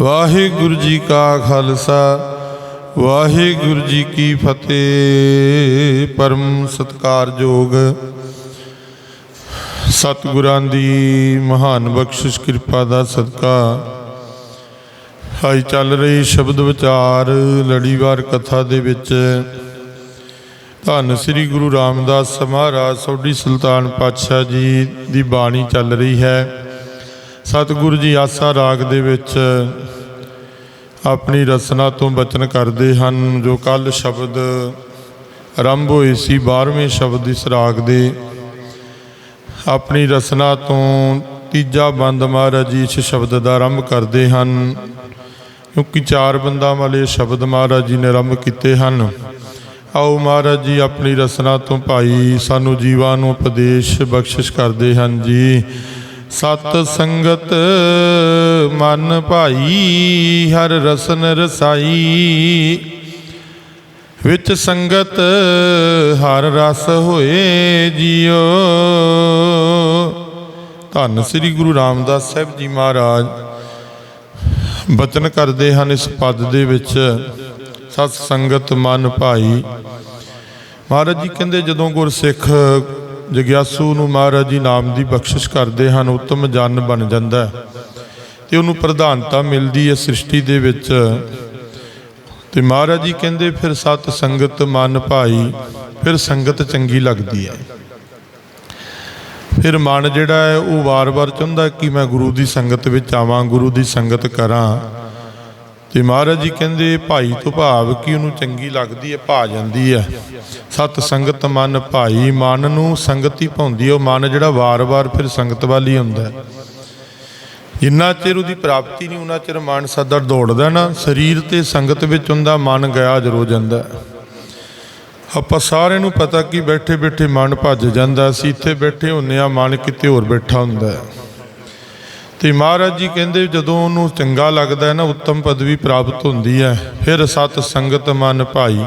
ਵਾਹਿਗੁਰੂ ਜੀ ਕਾ ਖਾਲਸਾ, ਵਾਹਿਗੁਰੂ ਜੀ ਕੀ ਫਤਿਹ। ਪਰਮ ਸਤਕਾਰਯੋਗ ਸਤਿਗੁਰਾਂ ਦੀ ਮਹਾਨ ਬਖਸ਼ਿਸ਼, ਕਿਰਪਾ ਦਾ ਸਦਕਾ। ਹਾਈ ਚੱਲ ਰਹੀ ਸ਼ਬਦ ਵਿਚਾਰ, ਲੜੀਵਾਰ ਕਥਾ ਦੇ ਵਿੱਚ। ਧੰਨ ਸ੍ਰੀ ਗੁਰੂ ਰਾਮਦਾਸ ਮਹਾਰਾਜ, ਸੋਢੀ ਸੁਲਤਾਨ ਪਾਤਸ਼ਾਹ ਜੀ ਦੀ ਬਾਣੀ ਚੱਲ ਰਹੀ ਹੈ। ਸਤਿਗੁਰੂ ਜੀ, ਆਸਾ ਰਾਗ ਦੇ ਵਿੱਚ ਆਪਣੀ ਰਸਨਾ ਤੋਂ ਬਚਨ ਕਰਦੇ ਹਨ, ਜੋ ਕੱਲ ਸ਼ਬਦ ਆਰੰਭ ਹੋਏ ਸੀ 12ਵੇਂ ਸ਼ਬਦ ਇਸ ਰਾਗ ਦੇ। ਆਪਣੀ ਰਸਨਾ ਤੋਂ ਤੀਜਾ ਬੰਦ ਮਹਾਰਾਜ ਜੀ ਇਸ ਸ਼ਬਦ ਦਾ ਆਰੰਭ ਕਰਦੇ ਹਨ, ਕਿਉਂਕਿ ਚਾਰ ਬੰਦਾਂ ਵਾਲੇ ਸ਼ਬਦ ਮਹਾਰਾਜ ਜੀ ਨੇ ਆਰੰਭ ਕੀਤੇ ਹਨ। ਆਓ ਮਹਾਰਾਜ ਜੀ, ਆਪਣੀ ਰਸਨਾ ਤੋਂ ਭਾਈ ਸਾਨੂੰ ਜੀਵਾਂ ਨੂੰ ਉਪਦੇਸ਼ ਬਖਸ਼ਿਸ਼ ਕਰਦੇ ਹਨ ਜੀ। ਸਤ ਸੰਗਤ ਮਨ ਭਾਈ, ਹਰ ਰਸਨ ਰਸਾਈ। ਵਿੱਚ ਸੰਗਤ ਹਰ ਰਸ ਹੋਏ ਜੀਓ। ਧੰਨ ਸ੍ਰੀ ਗੁਰੂ ਰਾਮਦਾਸ ਸਾਹਿਬ ਜੀ ਮਹਾਰਾਜ। ਬਚਨ ਕਰਦੇ ਹਨ ਇਸ ਪਦ ਦੇ ਵਿੱਚ, ਸਤ ਸੰਗਤ ਮਨ ਭਾਈ। ਮਹਾਰਾਜ ਜੀ ਕਹਿੰਦੇ ਜਦੋਂ ਗੁਰਸਿੱਖ ਜਗਿਆਸੂ ਨੂੰ ਮਹਾਰਾਜ ਜੀ ਨਾਮ ਦੀ ਬਖਸ਼ਿਸ਼ ਕਰਦੇ ਹਨ, ਉਤਮ ਜਨ ਬਣ ਜਾਂਦਾ ਹੈ ਤੇ ਉਹਨੂੰ ਪ੍ਰਧਾਨਤਾ ਮਿਲਦੀ ਹੈ ਸ੍ਰਿਸ਼ਟੀ ਦੇ ਵਿੱਚ। ਤੇ ਮਹਾਰਾਜ ਜੀ ਕਹਿੰਦੇ, ਫਿਰ ਸਤ ਸੰਗਤ ਮਨ ਭਾਈ, ਫਿਰ ਸੰਗਤ ਚੰਗੀ ਲੱਗਦੀ ਹੈ। ਫਿਰ ਮਨ ਜਿਹੜਾ ਹੈ, ਉਹ ਵਾਰ-ਵਾਰ ਚਾਹੁੰਦਾ ਕਿ ਮੈਂ ਗੁਰੂ ਦੀ ਸੰਗਤ ਵਿੱਚ ਆਵਾਂ, ਗੁਰੂ ਦੀ ਸੰਗਤ ਕਰਾਂ। ਤੇ ਮਹਾਰਾਜ ਜੀ ਕਹਿੰਦੇ, ਭਾਈ ਤੋਂ ਭਾਵ ਕਿ ਉਹਨੂੰ ਚੰਗੀ ਲੱਗਦੀ ਹੈ ਭਾ ਜਾਂਦੀ ਹੈ? ਸਤ ਸੰਗਤ ਮਨ ਭਾਈ, ਮਨ ਨੂੰ ਸੰਗਤ ਹੀ ਪਾਉਂਦੀ ਹੈ। ਉਹ ਮਨ ਜਿਹੜਾ ਵਾਰ-ਵਾਰ ਫਿਰ ਸੰਗਤ ਵੱਲ ਹੀ ਹੁੰਦਾ ਹੈ। ਜਿੰਨਾ ਚਿਰ ਉਹਦੀ ਪ੍ਰਾਪਤੀ ਨਹੀਂ ਉਹਨਾਂ ਚਿਰ ਮਨ ਸਦਾ ਦੌੜਦਾ ਨਾ, ਸਰੀਰ ਤੇ ਸੰਗਤ ਵਿੱਚ ਹੁੰਦਾ ਮਨ ਗਿਆ ਜਰੋ ਜਾਂਦਾ ਆਪਾਂ ਸਾਰਿਆਂ ਨੂੰ ਪਤਾ ਕਿ ਬੈਠੇ ਬੈਠੇ ਮਨ ਭੱਜ ਜਾਂਦਾ ਸੀ ਇੱਥੇ ਬੈਠੇ ਹੁੰਨੇ ਆ ਮਨ ਕਿਤੇ ਹੋਰ ਬੈਠਾ ਹੁੰਦਾ ਹੈ। ਤੇ ਮਹਾਰਾਜ ਜੀ ਕਹਿੰਦੇ ਜਦੋਂ ਉਹਨੂੰ ਚੰਗਾ ਲੱਗਦਾ ਹੈ ਨਾ, ਉੱਤਮ ਪਦਵੀ ਪ੍ਰਾਪਤ ਹੁੰਦੀ ਹੈ, ਫਿਰ ਸਤ ਸੰਗਤ ਮਨ ਭਾਈ।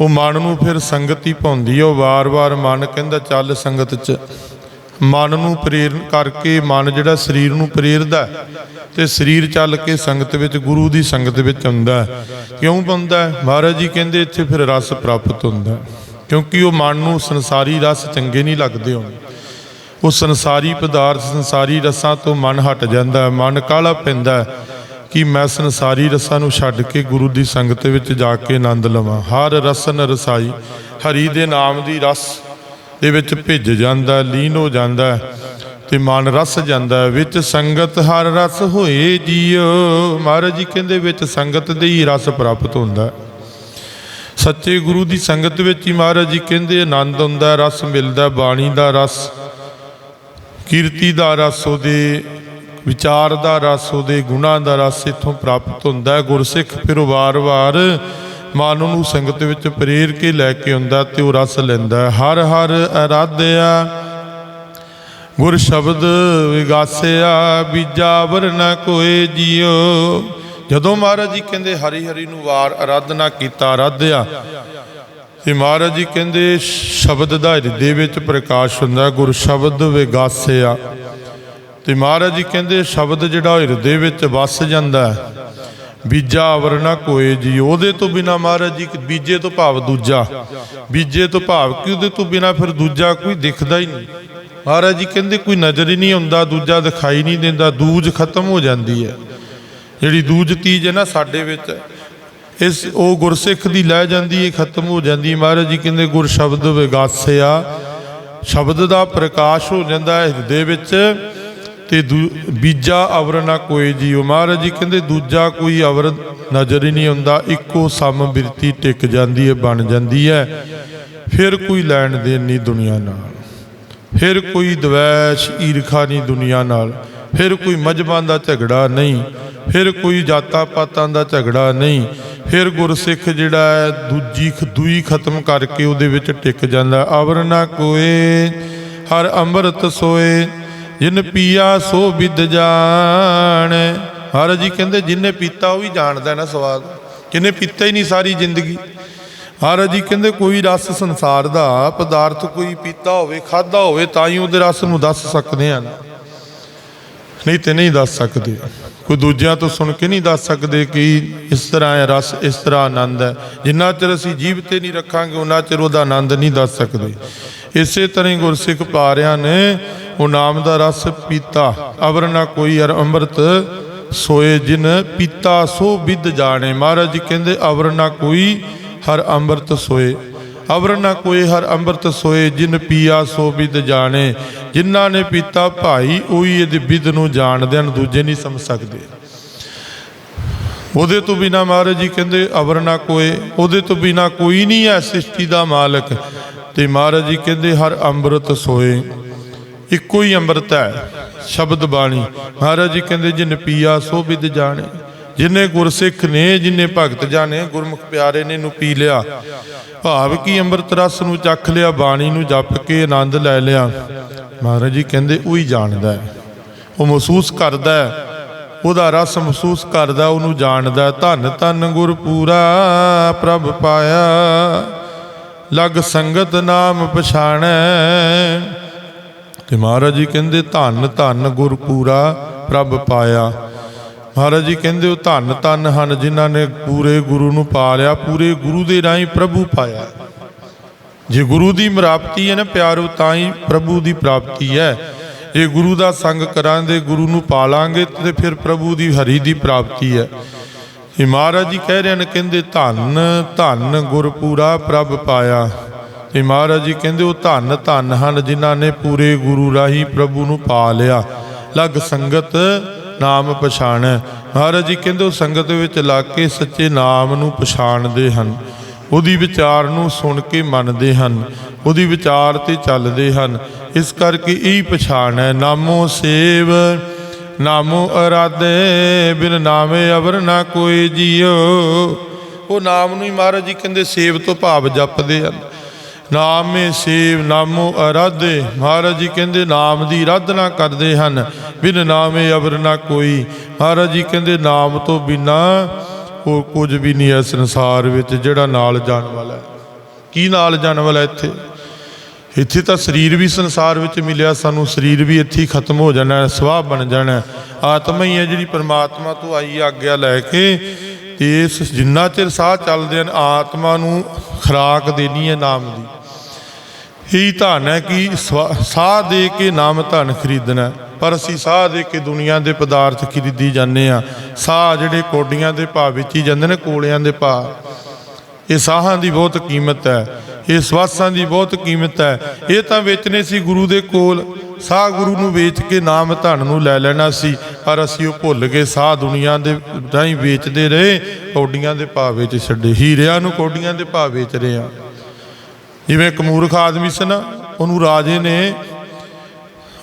ਉਹ ਮਨ ਨੂੰ ਫਿਰ ਸੰਗਤ ਹੀ ਪਾਉਂਦੀ ਹੈ, ਉਹ ਵਾਰ-ਵਾਰ ਮਨ ਕਹਿੰਦਾ ਚੱਲ ਸੰਗਤ 'ਚ। ਮਨ ਨੂੰ ਪ੍ਰੇਰਨ ਕਰਕੇ ਮਨ ਜਿਹੜਾ ਸਰੀਰ ਨੂੰ ਪ੍ਰੇਰਦਾ ਹੈ, ਤੇ ਸਰੀਰ ਚੱਲ ਕੇ ਸੰਗਤ ਵਿੱਚ, ਗੁਰੂ ਦੀ ਸੰਗਤ ਵਿੱਚ ਆਉਂਦਾ ਕਿਉਂ ਬੰਦਾ ਮਹਾਰਾਜ ਜੀ ਕਹਿੰਦੇ ਇੱਥੇ ਫਿਰ ਰਸ ਪ੍ਰਾਪਤ ਹੁੰਦਾ ਕਿਉਂਕਿ ਉਹ ਮਨ ਨੂੰ ਸੰਸਾਰੀ ਰਸ ਚੰਗੇ ਨਹੀਂ ਲੱਗਦੇ ਹੋਣ ਉਹ ਸੰਸਾਰੀ ਪਦਾਰਥ, ਸੰਸਾਰੀ ਰਸਾਂ ਤੋਂ ਮਨ ਹਟ ਜਾਂਦਾ ਹੈ, ਮਨ ਕਾਲਾ ਪੈਂਦਾ ਕਿ ਮੈਂ ਸੰਸਾਰੀ ਰਸਾਂ ਨੂੰ ਛੱਡ ਕੇ ਗੁਰੂ ਦੀ ਸੰਗਤ ਵਿੱਚ ਜਾ ਕੇ ਆਨੰਦ ਲਵਾਂ। ਹਰ ਰਸਨ ਰਸਾਈ, ਹਰੀ ਦੇ ਨਾਮ ਦੀ ਰਸ ਦੇ ਵਿੱਚ ਭਿੱਜ ਜਾਂਦਾ ਲੀਨ ਹੋ ਜਾਂਦਾ ਹੈ ਤੇ ਮਨ ਰਸ ਜਾਂਦਾ ਵਿੱਚ ਸੰਗਤ ਹਰ ਰਸ ਹੋਏ ਜੀਓ, ਮਹਾਰਾਜ ਜੀ ਕਹਿੰਦੇ ਵਿੱਚ ਸੰਗਤ ਦੇ ਹੀ ਰਸ ਪ੍ਰਾਪਤ ਹੁੰਦਾ ਸੱਚੇ ਗੁਰੂ ਦੀ ਸੰਗਤ ਵਿੱਚ ਹੀ ਮਹਾਰਾਜ ਜੀ ਕਹਿੰਦੇ ਆਨੰਦ ਹੁੰਦਾ ਰਸ ਮਿਲਦਾ ਬਾਣੀ ਦਾ ਰਸ ਕੀਰਤੀ ਦਾ ਰਸ ਉਹਦੇ, ਵਿਚਾਰ ਦਾ ਰਸ ਉਹਦੇ, ਗੁਣਾਂ ਦਾ ਰਸ ਇਥੋਂ ਪ੍ਰਾਪਤ ਹੁੰਦਾ ਹੈ। ਗੁਰਸਿੱਖ ਫਿਰ ਵਾਰ-ਵਾਰ ਮਨ ਨੂੰ ਸੰਗਤ ਵਿੱਚ ਪ੍ਰੇਰ ਕੇ ਲੈ ਕੇ ਆਉਂਦਾ ਤੇ ਉਹ ਰਸ ਲੈਂਦਾ ਹਰ ਹਰ ਅਰਾਧਿਆ ਗੁਰ ਸ਼ਬਦ ਵਿਗਾਸਿਆ, ਬੀਜਾ ਵਰਨਾ ਕੋਏ ਜੀਓ। ਜਦੋਂ ਮਹਾਰਾਜ ਜੀ ਕਹਿੰਦੇ, ਹਰੀ ਹਰੀ ਨੂੰ ਵਾਰ ਆਰਾਧਨਾ ਕੀਤਾ ਆਰਾਧਿਆ ਤੇ ਮਹਾਰਾਜ ਜੀ ਕਹਿੰਦੇ, ਸ਼ਬਦ ਦਾ ਹਿਰਦੇ ਵਿੱਚ ਪ੍ਰਕਾਸ਼ ਹੁੰਦਾ, ਗੁਰ ਸ਼ਬਦ ਵਿਗਾਸਿਆ ਤੇ ਮਹਾਰਾਜ ਜੀ ਕਹਿੰਦੇ, ਸ਼ਬਦ ਜਿਹੜਾ ਹਿਰਦੇ ਵਿੱਚ ਵਸ ਜਾਂਦਾ ਬੀਜਾ ਵਰਨਾ ਕੋਏ ਜੀ, ਉਹਦੇ ਤੋਂ ਬਿਨਾ ਮਹਾਰਾਜ ਜੀ, ਬੀਜੇ ਤੋਂ ਭਾਵ ਦੂਜਾ। ਬੀਜੇ ਤੋਂ ਭਾਵ ਕਿ ਉਹਦੇ ਤੋਂ ਬਿਨਾ ਫਿਰ ਦੂਜਾ ਕੋਈ ਦਿਖਦਾ ਹੀ ਨਹੀਂ। ਮਹਾਰਾਜ ਜੀ ਕਹਿੰਦੇ, ਕੋਈ ਨਜ਼ਰ ਹੀ ਨਹੀਂ ਆਉਂਦਾ, ਦੂਜਾ ਦਿਖਾਈ ਨਹੀਂ ਦਿੰਦਾ, ਦੂਜ ਖਤਮ ਹੋ ਜਾਂਦੀ ਹੈ। ਜਿਹੜੀ ਦੂਜ ਤੀਜ ਹੈ ਨਾ ਸਾਡੇ ਵਿੱਚ ਇਸ ਉਹ ਗੁਰਸਿੱਖ ਦੀ ਲੈ ਜਾਂਦੀ ਹੈ ਖਤਮ ਹੋ ਜਾਂਦੀ ਮਹਾਰਾਜ ਜੀ ਕਹਿੰਦੇ, ਗੁਰ ਸ਼ਬਦ ਵਿਗਾਸਿਆ। ਸ਼ਬਦ ਦਾ ਪ੍ਰਕਾਸ਼ ਹੋ ਜਾਂਦਾ ਹੈ ਹਿਰਦੇ ਵਿੱਚ ਤੇ ਦੂ- ਬੀਜਾ ਅਵਰ ਨਾ ਕੋਈ ਜੀਓ। ਮਹਾਰਾਜ ਜੀ ਕਹਿੰਦੇ, ਦੂਜਾ ਕੋਈ ਅਵਰ ਨਜ਼ਰ ਹੀ ਨਹੀਂ ਆਉਂਦਾ। ਇੱਕੋ ਸਮ ਬਿਰਤੀ ਟਿਕ ਜਾਂਦੀ ਹੈ ਬਣ ਜਾਂਦੀ ਹੈ ਫਿਰ ਕੋਈ ਲੈਣ ਦੇਣ ਨਹੀਂ ਦੁਨੀਆ ਨਾਲ। ਫਿਰ ਕੋਈ ਦਵੈਸ਼, ਈਰਖਾ ਨਹੀਂ ਦੁਨੀਆ ਨਾਲ। ਫਿਰ ਕੋਈ ਮਜਬਾਂ ਦਾ ਝਗੜਾ ਨਹੀਂ, ਫਿਰ ਕੋਈ ਜਾਤਾਂ ਪਾਤਾਂ ਦਾ ਝਗੜਾ ਨਹੀਂ, ਫਿਰ ਗੁਰਸਿੱਖ ਜਿਹੜਾ ਹੈ ਦੂਜੀ ਖ- ਦੂਈ ਖਤਮ ਕਰਕੇ ਉਹਦੇ ਵਿੱਚ ਟਿਕ ਜਾਂਦਾ। ਅਵਰ ਨਾ ਕੋਏ, ਹਰ ਅੰਮ੍ਰਿਤ ਸੋਏ, ਜਿਨ ਪੀਆ ਸੋ ਵਿਦ ਜਾਣ। ਮਹਾਰਾਜ ਜੀ ਕਹਿੰਦੇ ਜਿਨੇ ਪੀਤਾ ਉਹ ਵੀ ਜਾਣਦਾ ਨਾ ਸਵਾਦ। ਜਿਹਨੇ ਪੀਤਾ ਹੀ ਨਹੀਂ ਸਾਰੀ ਜ਼ਿੰਦਗੀ। ਮਹਾਰਾਜ ਜੀ ਕਹਿੰਦੇ ਕੋਈ ਰਸ ਸੰਸਾਰ ਦਾ, ਪਦਾਰਥ ਕੋਈ ਪੀਤਾ ਹੋਵੇ ਖਾਦਾ ਹੋਵੇ, ਤਾਂ ਹੀ ਉਹਦੇ ਰਸ ਨੂੰ ਦੱਸ ਸਕਦੇ ਆ ਨਾ ਨਹੀਂ ਤੇ ਨਹੀਂ ਦੱਸ ਸਕਦੇ। ਕੋਈ ਦੂਜਿਆਂ ਤੋਂ ਸੁਣ ਕੇ ਨਹੀਂ ਦੱਸ ਸਕਦੇ ਕਿ ਇਸ ਤਰ੍ਹਾਂ ਹੈ, ਰਸ ਇਸ ਤਰ੍ਹਾਂ ਆਨੰਦ ਹੈ। ਜਿੰਨਾ ਚਿਰ ਅਸੀਂ ਜੀਵ ਤੇ ਨਹੀਂ ਰੱਖਾਂਗੇ ਉਹਨਾਂ ਚਿਰ ਉਹਦਾ ਆਨੰਦ ਨਹੀਂ ਦੱਸ ਸਕਦੇ। ਇਸੇ ਤਰ੍ਹਾਂ ਹੀ ਗੁਰਸਿੱਖ ਪਾਰਿਆਂ ਨੇ ਉਹ ਨਾਮ ਦਾ ਰਸ ਪੀਤਾ। ਅਵਰ ਨਾ ਕੋਈ ਅਰ ਅੰਮ੍ਰਿਤ ਸੋਏ ਜਿਨ ਪੀਤਾ, ਸੋ ਵਿਦ ਜਾਣੇ। ਮਹਾਰਾਜ ਜੀ ਕਹਿੰਦੇ, ਅਵਰ ਨਾ ਕੋਈ ਹਰ ਅੰਮ੍ਰਿਤ ਸੋਏ। ਅਵਰ ਨਾ ਕੋਈ ਹਰ ਅੰਮ੍ਰਿਤ ਸੋਏ, ਜਿਨ ਪੀਆ ਸੋ ਵਿਦ ਜਾਣੇ। ਜਿਨ੍ਹਾਂ ਨੇ ਪੀਤਾ ਭਾਈ, ਉਹੀ ਇਹਦੇ ਵਿਦ ਨੂੰ ਜਾਣਦੇ ਹਨ, ਦੂਜੇ ਨਹੀਂ ਸਮਝ ਸਕਦੇ। ਉਹਦੇ ਤੋਂ ਬਿਨਾ ਮਹਾਰਾਜ ਜੀ ਕਹਿੰਦੇ, ਅਵਰ ਨਾ ਕੋਏ ਉਹਦੇ ਤੋਂ ਬਿਨਾ ਕੋਈ ਨਹੀਂ ਹੈ ਸ੍ਰਿਸ਼ਟੀ ਦਾ ਮਾਲਕ। ਤੇ ਮਹਾਰਾਜ ਜੀ ਕਹਿੰਦੇ, ਹਰ ਅੰਮ੍ਰਿਤ ਸੋਏ, ਇੱਕੋ ਹੀ ਅੰਮ੍ਰਿਤ ਹੈ, ਸ਼ਬਦ ਬਾਣੀ। ਮਹਾਰਾਜ ਜੀ ਕਹਿੰਦੇ, ਜਿਨ ਪੀਆ ਸੋ ਵਿਦ ਜਾਣੇ। ਜਿਨੇ ਗੁਰਸਿੱਖ ਨੇ, ਜਿਨੇ ਭਗਤ ਜਾਣੇ ਗੁਰਮੁਖ ਪਿਆਰੇ ਨੇ ਨੂੰ ਪੀ ਲਿਆ। ਭਾਵ ਕੀ ਅੰਮ੍ਰਿਤ ਰਸ ਨੂੰ ਚੱਖ ਲਿਆ, ਬਾਣੀ ਨੂੰ ਜਪ ਕੇ ਆਨੰਦ ਲੈ ਲਿਆ। ਮਹਾਰਾਜ ਜੀ ਕਹਿੰਦੇ, ਉਹੀ ਜਾਣਦਾ ਹੈ। ਉਹ ਮਹਿਸੂਸ ਕਰਦਾ ਹੈ। ਉਹਦਾ ਰਸ ਮਹਿਸੂਸ ਕਰਦਾ, ਉਹਨੂੰ ਜਾਣਦਾ ਧੰਨ ਧੰਨ ਗੁਰ ਪੂਰਾ ਪ੍ਰਭ ਪਾਇਆ। ਲਗ ਸੰਗਤ ਨਾਮ ਪਛਾਣੈ। ਤੇ ਮਹਾਰਾਜ ਜੀ ਕਹਿੰਦੇ, ਧੰਨ ਧੰਨ ਗੁਰ ਪੂਰਾ ਪ੍ਰਭ ਪਾਇਆ। ਮਹਾਰਾਜ ਜੀ ਕਹਿੰਦੇ ਉਹ ਧੰਨ ਧੰਨ ਹਨ ਜਿਨ੍ਹਾਂ ਨੇ ਪੂਰੇ ਗੁਰੂ ਨੂੰ ਪਾ ਲਿਆ, ਪੂਰੇ ਗੁਰੂ ਦੇ ਰਾਹੀਂ ਪ੍ਰਭੂ ਪਾਇਆ। ਜੇ ਗੁਰੂ ਦੀ ਮਰਾਪਤੀ ਹੈ ਨਾ ਪਿਆਰੋ, ਤਾਂ ਹੀ ਪ੍ਰਭੂ ਦੀ ਪ੍ਰਾਪਤੀ ਹੈ। ਜੇ ਗੁਰੂ ਦਾ ਸੰਗ ਕਰਾਂਗੇ, ਗੁਰੂ ਨੂੰ ਪਾਲਾਂਗੇ ਤੇ ਫਿਰ ਪ੍ਰਭੂ ਦੀ ਹਰੀ ਦੀ ਪ੍ਰਾਪਤੀ ਹੈ। ਇਹ ਮਹਾਰਾਜ ਜੀ ਕਹਿ ਰਹੇ ਨੇ ਕਹਿੰਦੇ ਧੰਨ ਧੰਨ ਗੁਰਪੂਰਾ ਪ੍ਰਭ ਪਾਇਆ। ਤੇ ਮਹਾਰਾਜ ਜੀ ਕਹਿੰਦੇ ਉਹ ਧੰਨ ਧੰਨ ਹਨ ਜਿਨ੍ਹਾਂ ਨੇ ਪੂਰੇ ਗੁਰੂ ਰਾਹੀਂ ਪ੍ਰਭੂ ਨੂੰ ਪਾ ਲਿਆ। ਲਗ ਸੰਗਤ ਨਾਮ ਪਛਾਣੈ। ਮਹਾਰਾਜ ਜੀ ਕਹਿੰਦੇ ਉਹ ਸੰਗਤ ਵਿੱਚ ਲੱਗ ਕੇ ਸੱਚੇ ਨਾਮ ਨੂੰ ਪਛਾਣਦੇ ਹਨ। ਉਹਦੀ ਵਿਚਾਰ ਨੂੰ ਸੁਣ ਕੇ ਮੰਨਦੇ ਹਨ। ਉਹਦੀ ਵਿਚਾਰ ਤੇ ਚੱਲਦੇ ਹਨ। ਇਸ ਕਰਕੇ ਇਹ ਪਛਾਣ ਹੈ, ਨਾਮੋ ਸੇਵ, ਨਾਮੋ ਅਰਾਧੇ, ਬਿਨ ਨਾਮੇ ਅਵਰ ਨਾ ਕੋਈ ਜੀਓ। ਉਹ ਨਾਮ ਨੂੰ ਹੀ ਮਹਾਰਾਜ ਜੀ ਕਹਿੰਦੇ ਸੇਵ ਤੋਂ ਭਾਵ ਜਪਦੇ ਹਨ। ਨਾਮੇ ਸੇਵ ਨਾਮੋ ਅਰਾਧੇ। ਮਹਾਰਾਜ ਜੀ ਕਹਿੰਦੇ ਨਾਮ ਦੀ ਆਰਾਧਨਾ ਕਰਦੇ ਹਨ। ਬਿਨ ਨਾਮੇ ਅਵਰ ਨਾ ਕੋਈ। ਮਹਾਰਾਜ ਜੀ ਕਹਿੰਦੇ ਨਾਮ ਤੋਂ ਬਿਨਾ ਉਹ ਕੁਝ ਵੀ ਨਹੀਂ ਹੈ ਸੰਸਾਰ ਵਿੱਚ ਜਿਹੜਾ ਨਾਲ ਜਾਣ ਵਾਲਾ ਹੈ। ਕੀ ਨਾਲ ਜਾਣ ਵਾਲਾ ਇੱਥੇ? ਇੱਥੇ ਤਾਂ ਸਰੀਰ ਵੀ ਸੰਸਾਰ ਵਿੱਚ ਮਿਲਿਆ ਸਾਨੂੰ ਸਰੀਰ ਵੀ ਇੱਥੇ ਹੀ ਖਤਮ ਹੋ ਜਾਣਾ ਹੈ, ਸਵਾਹ ਬਣ ਜਾਣਾ। ਆਤਮਾ ਹੀ ਹੈ ਜਿਹੜੀ ਪਰਮਾਤਮਾ ਤੋਂ ਆਈ ਆਗਿਆ ਲੈ ਕੇ ਤੇ ਇਸ ਜਿੰਨਾ ਚਿਰ ਸਾਹ ਚੱਲਦੇ ਹਨ ਆਤਮਾ ਨੂੰ ਖੁਰਾਕ ਦੇਣੀ ਹੈ ਨਾਮ ਦੀ। ਹੀ ਧਨ ਹੈ ਕਿ ਸਵਾ- ਸਾਹ ਦੇ ਕੇ ਨਾਮ ਧਨ ਖਰੀਦਣਾ ਪਰ ਅਸੀਂ ਸਾਹ ਦੇ ਕੇ ਦੁਨੀਆ ਦੇ ਪਦਾਰਥ ਖਰੀਦੀ ਜਾਂਦੇ ਆ ਸਾਹ ਜਿਹੜੇ ਕੋਡੀਆਂ ਦੇ ਭਾਅ ਵਿੱਚ ਹੀ ਜਾਂਦੇ ਨੇ, ਕੋਲਿਆਂ ਦੇ ਭਾਅ। ਇਹ ਸਾਹਾਂ ਦੀ ਬਹੁਤ ਕੀਮਤ ਹੈ। ਇਹ ਸਵਾਸਾਂ ਦੀ ਬਹੁਤ ਕੀਮਤ ਹੈ। ਇਹ ਤਾਂ ਵੇਚਨੇ ਸੀ ਗੁਰੂ ਦੇ ਕੋਲ। ਸਾਹ ਗੁਰੂ ਨੂੰ ਵੇਚ ਕੇ ਨਾਮ ਧਨ ਨੂੰ ਲੈ ਲੈਣਾ ਸੀ। ਪਰ ਅਸੀਂ ਉਹ ਭੁੱਲ ਗਏ। ਸਾਹ ਦੁਨੀਆ ਦੇ ਰਾਹੀਂ ਵੇਚਦੇ ਰਹੇ। ਕੋਡੀਆਂ ਦੇ ਭਾਅ ਵਿੱਚ ਛੱਡੇ। ਹੀਰਿਆਂ ਨੂੰ ਕੋਡੀਆਂ ਦੇ ਭਾਅ ਵੇਚ ਰਹੇ ਆ ਜਿਵੇਂ ਇੱਕ ਮੂਰਖ ਆਦਮੀ ਸੀ ਨਾ, ਉਹਨੂੰ ਰਾਜੇ ਨੇ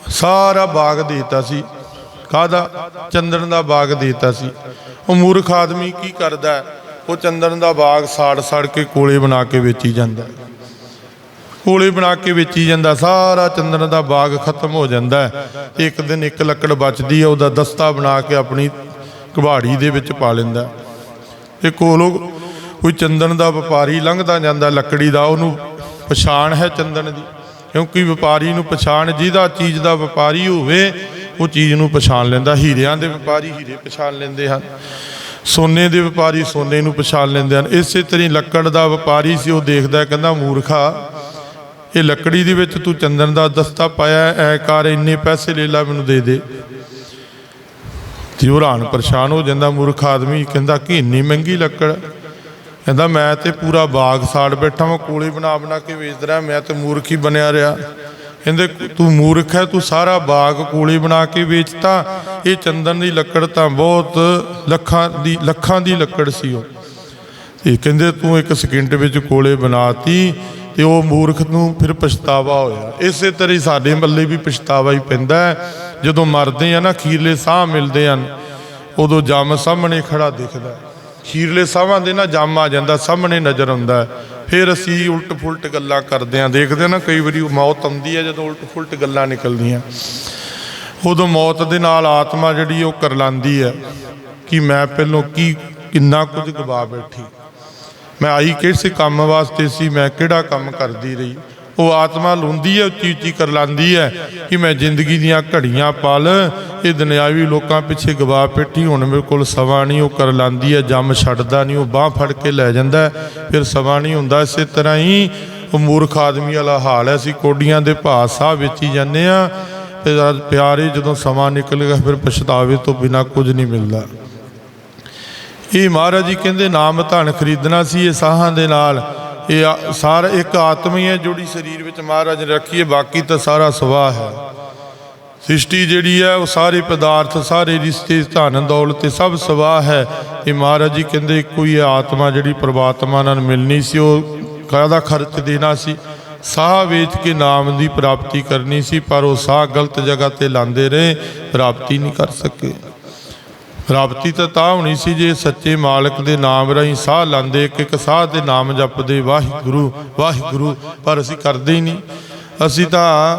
ਸਾਰਾ ਬਾਗ ਦੇ ਦਿੱਤਾ ਸੀ। ਕਾਹਦਾ? ਚੰਦਨ ਦਾ ਬਾਗ ਦੇ ਦਿੱਤਾ ਸੀ। ਉਹ ਮੂਰਖ ਆਦਮੀ ਕੀ ਕਰਦਾ ਉਹ ਚੰਦਨ ਦਾ ਬਾਗ ਸਾੜ ਸਾੜ ਕੇ ਕੋਲੇ ਬਣਾ ਕੇ ਵੇਚੀ ਜਾਂਦਾ ਕੋਲੇ ਬਣਾ ਕੇ ਵੇਚੀ ਜਾਂਦਾ, ਸਾਰਾ ਚੰਦਨ ਦਾ ਬਾਗ ਖਤਮ ਹੋ ਜਾਂਦਾ ਹੈ। ਇੱਕ ਦਿਨ ਇੱਕ ਲੱਕੜ ਬਚਦੀ ਹੈ, ਉਹਦਾ ਦਸਤਾ ਬਣਾ ਕੇ ਆਪਣੀ ਕੁਹਾੜੀ ਦੇ ਵਿੱਚ ਪਾ ਲੈਂਦਾ ਹੈ। ਤੇ ਕੋਲੋਂ ਕੋਈ ਚੰਦਨ ਦਾ ਵਪਾਰੀ ਲੰਘਦਾ ਜਾਂਦਾ, ਲੱਕੜੀ ਦਾ, ਉਹਨੂੰ ਪਛਾਣ ਹੈ ਚੰਦਨ ਦੀ। ਕਿਉਂਕਿ ਵਪਾਰੀ ਨੂੰ ਪਛਾਣ, ਜਿਹਦਾ ਚੀਜ਼ ਦਾ ਵਪਾਰੀ ਹੋਵੇ, ਉਹ ਚੀਜ਼ ਨੂੰ ਪਛਾਣ ਲੈਂਦਾ। ਹੀਰਿਆਂ ਦੇ ਵਪਾਰੀ ਹੀਰੇ ਪਛਾਣ ਲੈਂਦੇ ਹਨ। ਸੋਨੇ ਦੇ ਵਪਾਰੀ ਸੋਨੇ ਨੂੰ ਪਛਾਣ ਲੈਂਦੇ ਹਨ। ਇਸੇ ਤਰ੍ਹਾਂ ਲੱਕੜ ਦਾ ਵਪਾਰੀ ਸੀ, ਉਹ ਦੇਖਦਾ ਕਹਿੰਦਾ, ਮੂਰਖਾ ਇਹ ਲੱਕੜੀ ਦੇ ਵਿੱਚ ਤੂੰ ਚੰਦਨ ਦਾ ਦਸਤਾ ਪਾਇਆ ਐ ਕਰ, ਇੰਨੇ ਪੈਸੇ ਲੈ ਲੈ, ਮੈਨੂੰ ਦੇ ਦੇ। ਤੇ ਉਹ ਹੈਰਾਨ ਪਰੇਸ਼ਾਨ ਹੋ ਜਾਂਦਾ, ਮੂਰਖ ਆਦਮੀ, ਕਹਿੰਦਾ, ਕਿ ਇੰਨੀ ਮਹਿੰਗੀ ਲੱਕੜ ਕਹਿੰਦਾ, ਮੈਂ ਤੇ ਪੂਰਾ ਬਾਗ ਸਾੜ ਬੈਠਾ ਮੈਂ ਕੋਲੇ ਬਣਾ ਬਣਾ ਕੇ ਵੇਚਦਾ ਰਿਹਾ, ਮੈਂ ਤੇ ਮੂਰਖ ਹੀ ਬਣਿਆ ਰਿਹਾ। ਕਹਿੰਦੇ, ਤੂੰ ਮੂਰਖ ਹੈ, ਤੂੰ ਸਾਰਾ ਬਾਗ ਕੋਲੇ ਬਣਾ ਕੇ ਵੇਚਤਾ। ਇਹ ਚੰਦਨ ਦੀ ਲੱਕੜ ਤਾਂ ਬਹੁਤ ਲੱਖਾਂ ਦੀ ਲੱਖਾਂ ਦੀ ਲੱਕੜ ਸੀ ਉਹ। ਇਹ ਕਹਿੰਦੇ, ਤੂੰ ਇੱਕ ਸਕਿੰਟ ਵਿੱਚ ਕੋਲੇ ਬਣਾਤੀ ਤੇ ਉਹ ਮੂਰਖ ਨੂੰ ਫਿਰ ਪਛਤਾਵਾ ਹੋਇਆ। ਇਸੇ ਤਰ੍ਹਾਂ ਹੀ ਸਾਡੇ ਮੱਲੇ ਵੀ ਪਛਤਾਵਾ ਹੀ ਪੈਂਦਾ ਜਦੋਂ ਮਰਦੇ ਆ ਨਾ, ਖੀਰਲੇ ਸਾਹ ਮਿਲਦੇ ਹਨ, ਉਦੋਂ ਜੰਮ ਸਾਹਮਣੇ ਖੜਾ ਦਿਖਦਾ ਖੀਰਲੇ ਸਾਹਾਂ ਦੇ ਨਾ ਜੰਮ ਆ ਜਾਂਦਾ, ਸਾਹਮਣੇ ਨਜ਼ਰ ਆਉਂਦਾ ਫਿਰ ਅਸੀਂ ਉਲਟ ਫੁਲਟ ਗੱਲਾਂ ਕਰਦੇ ਆ ਦੇਖਦੇ ਨਾ, ਕਈ ਵਾਰੀ ਮੌਤ ਆਉਂਦੀ ਹੈ ਜਦੋਂ ਉਲਟ ਫੁਲਟ ਗੱਲਾਂ ਨਿਕਲਦੀਆਂ। ਉਦੋਂ ਮੌਤ ਦੇ ਨਾਲ ਆਤਮਾ ਜਿਹੜੀ ਉਹ ਕਰਲਾਂਦੀ ਹੈ ਕਿ ਮੈਂ ਪਹਿਲੋਂ ਕੀ, ਕਿੰਨਾ ਕੁਝ ਗਵਾ ਬੈਠੀ। ਮੈਂ ਆਈ ਕਿਸੇ ਕੰਮ ਵਾਸਤੇ ਸੀ, ਮੈਂ ਕਿਹੜਾ ਕੰਮ ਕਰਦੀ ਰਹੀ। ਉਹ ਆਤਮਾ ਲੁੰਦੀ ਹੈ ਉੱਚੀ ਉੱਚੀ ਕਰਲਾਂਦੀ ਹੈ ਕਿ ਮੈਂ ਜ਼ਿੰਦਗੀ ਦੀਆਂ ਘੜੀਆਂ ਪਲ, ਇਹ ਦੁਨਿਆਵੀ ਲੋਕਾਂ ਪਿੱਛੇ ਗਵਾ ਬੈਠੀ ਹੁਣ ਮੇਰੇ ਕੋਲ ਸਵਾ ਨਹੀਂ, ਉਹ ਕਰਲਾਂਦੀ ਹੈ, ਜੰਮ ਛੱਡਦਾ ਨਹੀਂ, ਉਹ ਬਾਹ ਫੜ ਕੇ ਲੈ ਜਾਂਦਾ ਫਿਰ ਸਵਾ ਨਹੀਂ ਹੁੰਦਾ। ਇਸੇ ਤਰ੍ਹਾਂ ਹੀ ਉਹ ਮੂਰਖ ਆਦਮੀ ਵਾਲਾ ਹਾਲ ਹੈ, ਅਸੀਂ ਕੋਡੀਆਂ ਦੇ ਭਾਅ ਸਾਹ ਹੀ ਜਾਂਦੇ ਆ ਤੇ ਪਿਆਰੇ ਜਦੋਂ ਸਮਾਂ ਨਿਕਲੇਗਾ ਫਿਰ ਪਛਤਾਵੇ ਤੋਂ ਬਿਨਾ ਕੁਝ ਨਹੀਂ ਮਿਲਦਾ। ਇਹ ਮਹਾਰਾਜ ਜੀ ਕਹਿੰਦੇ, ਨਾਮ ਧਨ ਖਰੀਦਣਾ ਸੀ, ਇਹ ਸਾਹਾਂ ਦੇ ਨਾਲ ਇਹ ਆ- ਸਾਰਾ ਇੱਕ ਆਤਮਾ ਹੀ ਹੈ ਜਿਹੜੀ ਸਰੀਰ ਵਿੱਚ ਮਹਾਰਾਜ ਨੇ ਰੱਖੀ ਹੈ, ਬਾਕੀ ਤਾਂ ਸਾਰਾ ਸਵਾਹ ਹੈ। ਸ੍ਰਿਸ਼ਟੀ ਜਿਹੜੀ ਹੈ, ਉਹ ਸਾਰੇ ਪਦਾਰਥ, ਸਾਰੇ ਰਿਸ਼ਤੇ, ਧਨ, ਦੌਲਤ ਤੇ ਸਭ ਸਵਾਹ ਹੈ। ਇਹ ਮਹਾਰਾਜ ਜੀ ਕਹਿੰਦੇ ਕੋਈ ਆਤਮਾ ਜਿਹੜੀ ਪ੍ਰਮਾਤਮਾ ਨਾਲ ਮਿਲਣੀ ਸੀ, ਉਹ ਕਾਹਦਾ ਖਰਚ ਦੇਣਾ ਸੀ? ਸਾਹ ਵੇਚ ਕੇ ਨਾਮ ਦੀ ਪ੍ਰਾਪਤੀ ਕਰਨੀ ਸੀ, ਪਰ ਉਹ ਸਾਹ ਗਲਤ ਜਗ੍ਹਾ ਤੇ ਲਾਉਂਦੇ ਰਹੇ, ਪ੍ਰਾਪਤੀ ਨਹੀਂ ਕਰ ਸਕੇ। ਪ੍ਰਾਪਤੀ ਤਾਂ ਤਾਂ ਹੋਣੀ ਸੀ ਜੇ ਸੱਚੇ ਮਾਲਕ ਦੇ ਨਾਮ ਰਾਹੀਂ ਸਾਹ ਲਾਂਦੇ, ਇੱਕ ਇੱਕ ਸਾਹ ਦੇ ਨਾਮ ਜਪਦੇ। ਵਾਹਿਗੁਰੂ ਵਾਹਿਗੁਰੂ, ਪਰ ਅਸੀਂ ਕਰਦੇ ਹੀ ਨਹੀਂ। ਅਸੀਂ ਤਾਂ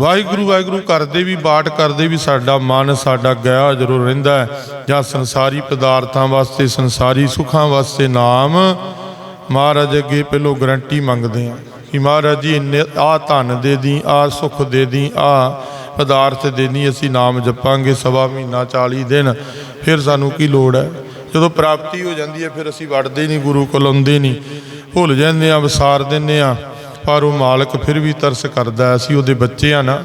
ਵਾਹਿਗੁਰੂ ਵਾਹਿਗੁਰੂ ਕਰਦੇ ਵੀ, ਬਾਟ ਕਰਦੇ ਵੀ ਸਾਡਾ ਮਨ, ਸਾਡਾ ਗਿਆ ਜ਼ਰੂਰ ਰਹਿੰਦਾ ਹੈ। ਜਾਂ ਸੰਸਾਰੀ ਪਦਾਰਥਾਂ ਵਾਸਤੇ, ਸੰਸਾਰੀ ਸੁੱਖਾਂ ਵਾਸਤੇ ਨਾਮ ਮਹਾਰਾਜ ਅੱਗੇ ਪਹਿਲੋਂ ਗਰੰਟੀ ਮੰਗਦੇ ਆ ਕਿ ਮਹਾਰਾਜ ਜੀ, ਇੰਨੇ ਆ ਧਨ ਦੇ ਦੀ, ਆ ਸੁੱਖ ਦੇ ਦੀ, ਆ ਪਦਾਰਥ ਦੇਣੀ ਅਸੀਂ ਨਾਮ ਜਪਾਂਗੇ, ਸਵਾ ਮਹੀਨਾ 40 ਦਿਨ, ਫਿਰ ਸਾਨੂੰ ਕੀ ਲੋੜ ਹੈ? ਜਦੋਂ ਪ੍ਰਾਪਤੀ ਹੋ ਜਾਂਦੀ ਹੈ, ਫਿਰ ਅਸੀਂ ਵੜਦੇ ਨਹੀਂ, ਗੁਰੂ ਕੋਲ ਆਉਂਦੇ ਨਹੀਂ। ਭੁੱਲ ਜਾਂਦੇ ਆ ਵਿਸਾਰ ਦਿੰਦੇ ਆ ਪਰ ਉਹ ਮਾਲਕ ਫਿਰ ਵੀ ਤਰਸ ਕਰਦਾ ਅਸੀਂ ਉਹਦੇ ਬੱਚੇ ਆ ਨਾ,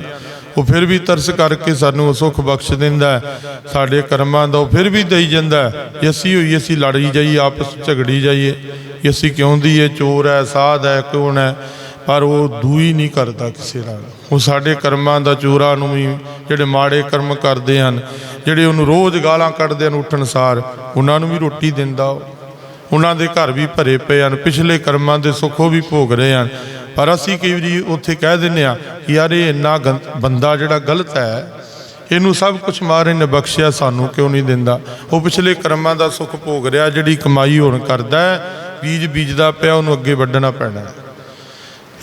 ਉਹ ਫਿਰ ਵੀ ਤਰਸ ਕਰਕੇ ਸਾਨੂੰ ਸੁੱਖ ਬਖਸ਼ ਦਿੰਦਾ ਸਾਡੇ ਕਰਮਾਂ ਦਾ ਉਹ ਫਿਰ ਵੀ ਦੇਈ ਜਾਂਦਾ ਹੈ। ਜੇ ਅਸੀਂ ਹੋਈ ਅਸੀਂ ਲੜੀ ਜਾਈਏ, ਆਪਸ ਝਗੜੀ ਜਾਈਏ। ਕਿ ਅਸੀਂ ਕਿਉਂ ਦੀ ਇਹ ਚੋਰ ਹੈ, ਸਾਧ ਹੈ, ਕੌਣ ਹੈ? ਪਰ ਉਹ ਦੂਈ ਨਹੀਂ ਕਰਦਾ ਕਿਸੇ ਨਾਲ। ਉਹ ਸਾਡੇ ਕਰਮਾਂ ਦਾ ਚੋਰਾਂ ਨੂੰ ਵੀ ਜਿਹੜੇ ਮਾੜੇ ਕਰਮ ਕਰਦੇ ਹਨ, ਜਿਹੜੇ ਉਹਨੂੰ ਰੋਜ਼ ਗਾਲਾਂ ਕੱਢਦੇ ਹਨ ਉੱਠਣ ਸਾਰ ਉਹਨਾਂ ਨੂੰ ਵੀ ਰੋਟੀ ਦਿੰਦਾ ਉਹ। ਉਹਨਾਂ ਦੇ ਘਰ ਵੀ ਭਰੇ ਪਏ ਹਨ, ਪਿਛਲੇ ਕਰਮਾਂ ਦੇ ਸੁੱਖ ਉਹ ਵੀ ਭੋਗ ਰਹੇ ਹਨ। ਪਰ ਅਸੀਂ ਕਈ ਵਾਰੀ ਉੱਥੇ ਕਹਿ ਦਿੰਦੇ ਆ ਕਿ ਯਾਰ ਇਹ ਇੰਨਾ ਗੰ- ਬੰਦਾ ਜਿਹੜਾ ਗਲਤ ਹੈ, ਇਹਨੂੰ ਸਭ ਕੁਝ ਮਾਰੇ ਨੇ ਬਖਸ਼ਿਆ ਸਾਨੂੰ ਕਿਉਂ ਨਹੀਂ ਦਿੰਦਾ? ਉਹ ਪਿਛਲੇ ਕਰਮਾਂ ਦਾ ਸੁੱਖ ਭੋਗ ਰਿਹਾ, ਜਿਹੜੀ ਕਮਾਈ ਹੋਣ ਕਰਦਾ ਬੀਜ ਬੀਜਦਾ ਪਿਆ, ਉਹਨੂੰ ਅੱਗੇ ਵੱਢਣਾ ਪੈਣਾ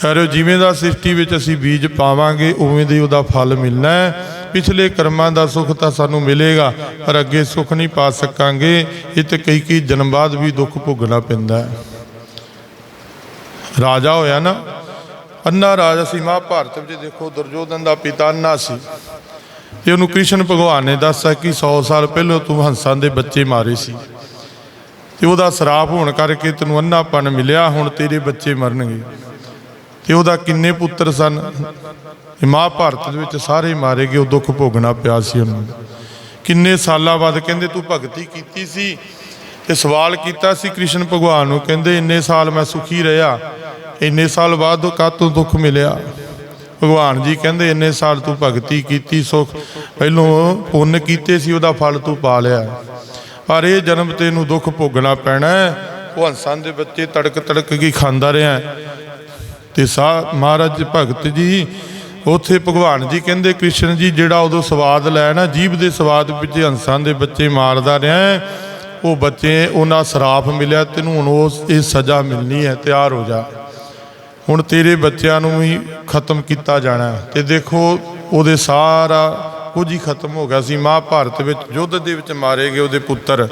ਅਰੇ ਜਿਵੇਂ ਦਾ ਸ੍ਰਿਸ਼ਟੀ ਵਿੱਚ ਅਸੀਂ ਬੀਜ ਪਾਵਾਂਗੇ, ਉਵੇਂ ਦੇ ਉਹਦਾ ਫਲ ਮਿਲਣਾ ਹੈ। ਪਿਛਲੇ ਕਰਮਾਂ ਦਾ ਸੁੱਖ ਤਾਂ ਸਾਨੂੰ ਮਿਲੇਗਾ, ਪਰ ਅੱਗੇ ਸੁੱਖ ਨਹੀਂ ਪਾ ਸਕਾਂਗੇ। ਇਹ ਤੇ ਕਈ ਕਈ ਜਨਮ ਬਾਅਦ ਵੀ ਦੁੱਖ ਭੋਗਣਾ ਪੈਂਦਾ ਹੈ। ਰਾਜਾ ਹੋਇਆ ਨਾ, ਅੰਨਾ ਰਾਜਾ ਸੀ ਮਹਾਭਾਰਤ ਵਿੱਚ ਦੇਖੋ, ਦੁਰਯੋਧਨ ਦਾ ਪਿਤਾ ਅੰਨਾ ਸੀ। ਤੇ ਉਹਨੂੰ ਕ੍ਰਿਸ਼ਨ ਭਗਵਾਨ ਨੇ ਦੱਸਿਆ ਕਿ 100 ਸਾਲ ਪਹਿਲਾਂ ਤੂੰ ਹੰਸਾਂ ਦੇ ਬੱਚੇ ਮਾਰੇ ਸੀ। ਤੇ ਉਹਦਾ ਸਰਾਪ ਹੋਣ ਕਰਕੇ ਤੈਨੂੰ ਅੰਨਾਪਨ ਮਿਲਿਆ, ਹੁਣ ਤੇਰੇ ਬੱਚੇ ਮਰਨਗੇ। ਤੇ ਉਹਦਾ ਕਿੰਨੇ ਪੁੱਤਰ ਸਨ? ਮਹਾਭਾਰਤ ਦੇ ਵਿੱਚ ਸਾਰੇ ਮਾਰੇ ਗਏ, ਉਹ ਦੁੱਖ ਭੋਗਣਾ ਪਿਆ ਸੀ ਉਹਨੂੰ ਕਿੰਨੇ ਸਾਲਾਂ ਬਾਅਦ ਕਹਿੰਦੇ, ਤੂੰ ਭਗਤੀ ਕੀਤੀ ਸੀ ਤੇ ਸਵਾਲ ਕੀਤਾ ਸੀ ਕ੍ਰਿਸ਼ਨ ਭਗਵਾਨ ਨੂੰ, ਕਹਿੰਦੇ, ਇੰਨੇ ਸਾਲ ਮੈਂ ਸੁਖੀ ਰਿਹਾ, ਇੰਨੇ ਸਾਲ ਬਾਅਦ ਕਾਤੋਂ ਦੁੱਖ ਮਿਲਿਆ? ਭਗਵਾਨ ਜੀ ਕਹਿੰਦੇ, ਇੰਨੇ ਸਾਲ ਤੂੰ ਭਗਤੀ ਕੀਤੀ, ਸੁਖ, ਪਹਿਲੋਂ ਪੁੰਨ ਕੀਤੇ ਸੀ, ਉਹਦਾ ਫਲ ਤੂੰ ਪਾ ਲਿਆ। ਪਰ ਇਹ ਜਨਮ ਤੈਨੂੰ ਦੁੱਖ ਭੋਗਣਾ ਪੈਣਾ ਹੈ। ਉਹ ਹੰਸਾਂ ਦੇ ਬੱਚੇ ਤੜਕ ਤੜਕ ਕੀ ਖਾਂਦਾ ਰਿਹਾ ਤੇ ਸਾ ਮਹਾਰਾਜ ਭਗਤ ਜੀ ਉਥੇ ਭਗਵਾਨ ਜੀ ਕਹਿੰਦੇ ਕ੍ਰਿਸ਼ਨ ਜੀ ਜਿਹੜਾ ਉਦੋਂ ਸਵਾਦ ਲੈ ਨਾ ਜੀਭ ਦੇ ਸਵਾਦ ਵਿੱਚ ਹੰਸਾਂ ਦੇ ਬੱਚੇ ਮਾਰਦਾ ਰਿਹਾ ਹੈ, ਉਹ ਬੱਚੇ ਉਹਨਾਂ ਸਰਾਫ ਮਿਲਿਆ ਤੈਨੂੰ ਹੁਣ ਉਸ ਇਹ ਸਜ਼ਾ ਮਿਲਣੀ ਹੈ ਤਿਆਰ ਹੋ ਜਾ। ਹੁਣ ਤੇਰੇ ਬੱਚਿਆਂ ਨੂੰ ਵੀ ਖਤਮ ਕੀਤਾ ਜਾਣਾ ਹੈ। ਤੇ ਦੇਖੋ ਉਹਦੇ ਸਾਰਾ ਕੁਝ ਹੀ ਖਤਮ ਹੋ ਗਿਆ ਸੀ। ਮਹਾਭਾਰਤ ਵਿੱਚ ਯੁੱਧ ਦੇ ਵਿੱਚ ਮਾਰੇ ਗਏ ਉਹਦੇ ਪੁੱਤਰ।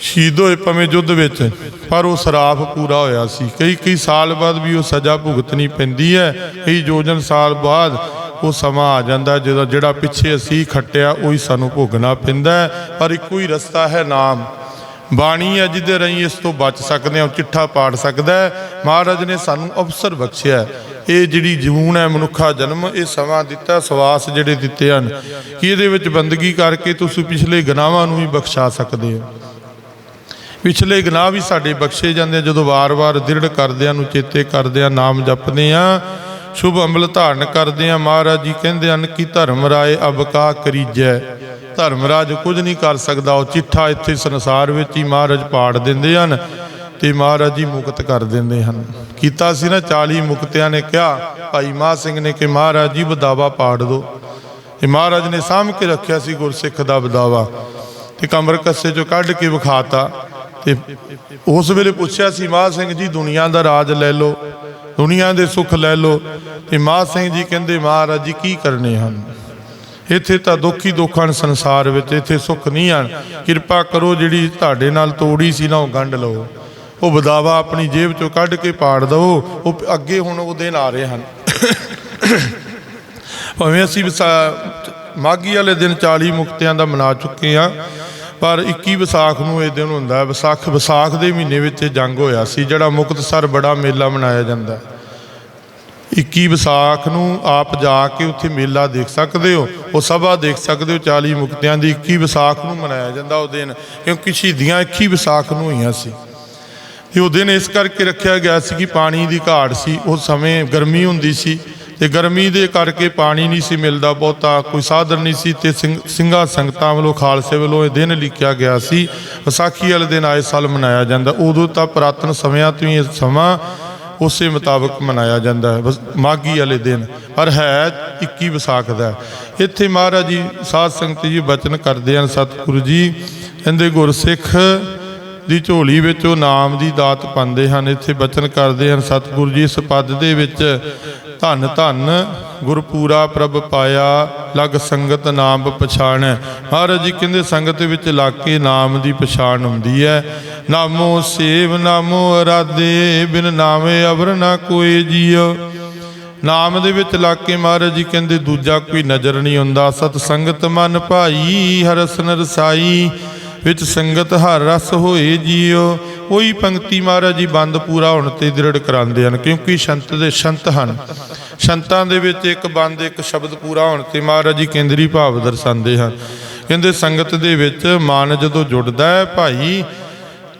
ਸ਼ਹੀਦ ਹੋਏ ਭਾਵੇਂ ਯੁੱਧ ਵਿੱਚ, ਪਰ ਉਹ ਸਰਾਫ ਪੂਰਾ ਹੋਇਆ ਸੀ। ਕਈ ਕਈ ਸਾਲ ਬਾਅਦ ਵੀ ਉਹ ਸਜ਼ਾ ਭੁਗਤਣੀ ਪੈਂਦੀ ਹੈ। ਕਈ ਯੋਜਨ ਸਾਲ ਬਾਅਦ ਉਹ ਸਮਾਂ ਆ ਜਾਂਦਾ ਜਦੋਂ ਜਿਹੜਾ ਪਿੱਛੇ ਅਸੀਂ ਖੱਟਿਆ, ਉਹੀ ਸਾਨੂੰ ਭੋਗਣਾ ਪੈਂਦਾ ਪਰ ਇੱਕੋ ਹੀ ਰਸਤਾ ਹੈ ਨਾਮ। ਬਾਣੀ ਹੈ, ਜਿਹਦੇ ਰਾਹੀਂ ਇਸ ਤੋਂ ਬਚ ਸਕਦੇ ਹਾਂ ਚਿੱਠਾ ਪਾੜ ਸਕਦਾ ਮਹਾਰਾਜ ਨੇ ਸਾਨੂੰ ਅਵਸਰ ਬਖਸ਼ਿਆ ਇਹ ਜਿਹੜੀ ਜੂਨ ਹੈ, ਮਨੁੱਖਾ ਜਨਮ, ਇਹ ਸਮਾਂ ਦਿੱਤਾ, ਸਵਾਸ ਜਿਹੜੇ ਦਿੱਤੇ ਹਨ, ਕਿ ਇਹਦੇ ਵਿੱਚ ਬੰਦਗੀ ਕਰਕੇ ਤੁਸੀਂ ਪਿਛਲੇ ਗੁਨਾਹਾਂ ਨੂੰ ਵੀ ਬਖਸ਼ਾ ਸਕਦੇ ਹੋ। ਪਿਛਲੇ ਗੁਨਾਹ ਵੀ ਸਾਡੇ ਬਖਸ਼ੇ ਜਾਂਦੇ ਆ, ਜਦੋਂ ਵਾਰ-ਵਾਰ ਦ੍ਰਿੜ ਕਰਦਿਆਂ ਨੂੰ ਚੇਤੇ ਕਰਦਿਆਂ ਨਾਮ ਜਪਦੇ ਆ। ਸ਼ੁਭ ਅੰਮ੍ਰਿ ਧਾਰਨ ਕਰਦੇ ਆ। ਮਹਾਰਾਜ ਜੀ ਕਹਿੰਦੇ ਹਨ ਕਿ ਧਰਮ ਰਾਏ ਅਬਕਾ ਕਰੀਜੈ। ਧਰਮਰਾਜ ਕੁਝ ਨਹੀਂ ਕਰ ਸਕਦਾ। ਉਹ ਚਿੱਠਾ ਇੱਥੇ ਸੰਸਾਰ ਵਿੱਚ ਹੀ ਮਹਾਰਾਜ ਪਾੜ ਦਿੰਦੇ ਹਨ ਤੇ ਮਹਾਰਾਜ ਜੀ ਮੁਕਤ ਕਰ ਦਿੰਦੇ ਹਨ। ਕੀਤਾ ਸੀ ਨਾ 40 ਮੁਕਤਿਆਂ ਨੇ ਕਿਹਾ, ਭਾਈ ਮਹਾ ਸਿੰਘ ਨੇ ਕਿ ਮਹਾਰਾਜ ਜੀ ਬਦਾਵਾ ਪਾੜ ਦੋ। ਇਹ ਮਹਾਰਾਜ ਨੇ ਸਾਂਭ ਕੇ ਰੱਖਿਆ ਸੀ ਗੁਰਸਿੱਖ ਦਾ ਬਦਾਵਾ ਤੇ ਕਮਰ ਕੱਸੇ ਚੋਂ ਕੱਢ ਕੇ ਵਿਖਾਤਾ। ਤੇ ਉਸ ਵੇਲੇ ਪੁੱਛਿਆ ਸੀ ਮਾਹ ਸਿੰਘ ਜੀ, ਦੁਨੀਆ ਦਾ ਰਾਜ ਲੈ ਲਓ, ਦੁਨੀਆ ਦੇ ਸੁੱਖ ਲੈ ਲਓ। ਤੇ ਮਾਹ ਸਿੰਘ ਜੀ ਕਹਿੰਦੇ, ਮਹਾਰਾਜ ਜੀ, ਕੀ ਕਰਨੇ ਹਨ? ਇੱਥੇ ਤਾਂ ਦੁੱਖ ਹੀ ਦੁੱਖ ਹਨ ਸੰਸਾਰ ਵਿੱਚ, ਇੱਥੇ ਸੁੱਖ ਨਹੀਂ ਹਨ। ਕਿਰਪਾ ਕਰੋ, ਜਿਹੜੀ ਤੁਹਾਡੇ ਨਾਲ ਤੋੜੀ ਸੀ ਨਾ, ਉਹ ਗੰਢ ਲਓ। ਉਹ ਬਦਾਵਾ ਆਪਣੀ ਜੇਬ ਚੋਂ ਕੱਢ ਕੇ ਪਾੜ ਦਵੋ। ਉਹ ਅੱਗੇ ਹੁਣ ਉਹ ਦਿਨ ਆ ਰਹੇ ਹਨ। ਭਾਵੇਂ ਅਸੀਂ ਵਿਸਾ- ਮਾਘੀ ਵਾਲੇ ਦਿਨ 40 ਮੁਕਤਿਆਂ ਦਾ ਮਨਾ ਚੁੱਕੇ ਆ ਪਰ 21 ਵਿਸਾਖ ਨੂੰ ਇਹ ਦਿਨ ਹੁੰਦਾ ਵਿਸਾਖ ਵਿਸਾਖ ਦੇ ਮਹੀਨੇ ਵਿੱਚ ਇਹ ਜੰਗ ਹੋਇਆ ਸੀ, ਜਿਹੜਾ ਮੁਕਤਸਰ ਬੜਾ ਮੇਲਾ ਮਨਾਇਆ ਜਾਂਦਾ ਹੈ। 21 ਵਿਸਾਖ ਨੂੰ ਆਪ ਜਾ ਕੇ ਉੱਥੇ ਮੇਲਾ ਦੇਖ ਸਕਦੇ ਹੋ, ਉਹ ਸਭਾ ਦੇਖ ਸਕਦੇ ਹੋ 40 ਮੁਕਤਿਆਂ ਦੀ 21 ਵਿਸਾਖ ਨੂੰ ਮਨਾਇਆ ਜਾਂਦਾ ਉਹ ਦਿਨ, ਕਿਉਂਕਿ ਸ਼ਹੀਦੀਆਂ 21 ਵਿਸਾਖ ਨੂੰ ਹੋਈਆਂ ਸੀ। ਤੇ ਉਹ ਦਿਨ ਇਸ ਕਰਕੇ ਰੱਖਿਆ ਗਿਆ ਸੀ ਕਿ ਪਾਣੀ ਦੀ ਘਾਟ ਸੀ ਉਸ ਸਮੇਂ ਗਰਮੀ ਹੁੰਦੀ ਸੀ ਤੇ ਗਰਮੀ ਦੇ ਕਰਕੇ ਪਾਣੀ ਨਹੀਂ ਸੀ ਮਿਲਦਾ ਬਹੁਤਾ, ਕੋਈ ਸਾਧਨ ਨਹੀਂ ਸੀ ਤੇ ਸਿੰਘ- ਸਿੰਘਾਂ ਸੰਗਤਾਂ ਵੱਲੋਂ, ਖਾਲਸੇ ਵੱਲੋਂ ਇਹ ਦਿਨ ਲਿਖਿਆ ਗਿਆ ਸੀ, ਵਿਸਾਖੀ ਵਾਲੇ ਦਿਨ ਆਏ ਸਾਲ ਮਨਾਇਆ ਜਾਂਦਾ। ਉਦੋਂ ਤਾਂ ਪੁਰਾਤਨ ਸਮਿਆਂ ਤੋਂ ਹੀ ਇਹ ਸਮਾਂ ਉਸੇ ਮੁਤਾਬਕ ਮਨਾਇਆ ਜਾਂਦਾ ਹੈ ਬਸ ਮਾਗੀ ਵਾਲੇ ਦਿਨ। ਪਰ ਹੈ 21 ਵਿਸਾਖ ਦਾ ਇੱਥੇ ਮਹਾਰਾਜ ਜੀ, ਸਾਧ ਸੰਗਤ ਜੀ ਬਚਨ ਕਰਦੇ ਹਨ, ਸਤਿਗੁਰੂ ਜੀ, ਕਹਿੰਦੇ ਗੁਰਸਿੱਖ ਦੀ ਝੋਲੀ ਵਿੱਚ ਉਹ ਨਾਮ ਦੀ ਦਾਤ ਪਾਉਂਦੇ ਹਨ, ਇੱਥੇ ਬਚਨ ਕਰਦੇ ਹਨ, ਸਤਿਗੁਰੂ ਜੀ, ਇਸ ਪਦ ਦੇ ਵਿੱਚ ਧੰਨ ਧੰਨ, ਗੁਰਪੂਰਾ ਪ੍ਰਭ ਪਾਇਆ, ਲਗ ਸੰਗਤ ਨਾਮ ਪਛਾਣ। ਮਹਾਰਾਜ ਜੀ ਕਹਿੰਦੇ, ਸੰਗਤ ਵਿੱਚ ਲੱਗ ਕੇ ਨਾਮ ਦੀ ਪਛਾਣ ਹੁੰਦੀ ਹੈ। ਨਾਮੋ ਸੇਵ, ਨਾਮੋ ਅਰਾਧੇ, ਬਿਨ ਨਾਮੇ ਅਵਰ ਨਾ ਕੋਈ ਜੀਉ ਨਾਮ ਦੇ ਵਿੱਚ ਲੱਗ ਕੇ ਮਹਾਰਾਜ ਜੀ ਕਹਿੰਦੇ, ਦੂਜਾ ਕੋਈ ਨਜ਼ਰ ਨਹੀਂ ਹੁੰਦਾ। ਸਤ ਸੰਗਤ ਮਨ ਭਾਈ ਹਰਸਨ ਰਸਾਈ ਵਿੱਚ ਸੰਗਤ ਹਰ ਰਸ ਹੋਏ ਜੀਓ, ਉਹੀ ਪੰਕਤੀ ਮਹਾਰਾਜ ਜੀ ਬੰਦ ਪੂਰਾ ਹੋਣ ਤੇ ਦ੍ਰਿੜ ਕਰਾਉਂਦੇ ਹਨ, ਕਿਉਂਕਿ ਸੰਤ ਦੇ ਸੰਤ ਹਨ। ਸੰਤਾਂ ਦੇ ਵਿੱਚ ਇੱਕ ਬੰਦ, ਇੱਕ ਸ਼ਬਦ ਪੂਰਾ ਹੋਣ ਤੇ ਮਹਾਰਾਜ ਜੀ ਕੇਂਦਰੀ ਭਾਵ ਦਰਸਾਉਂਦੇ ਹਨ। ਕਹਿੰਦੇ ਸੰਗਤ ਦੇ ਵਿੱਚ ਮਨ ਜਦੋਂ ਜੁੜਦਾ ਹੈ ਭਾਈ,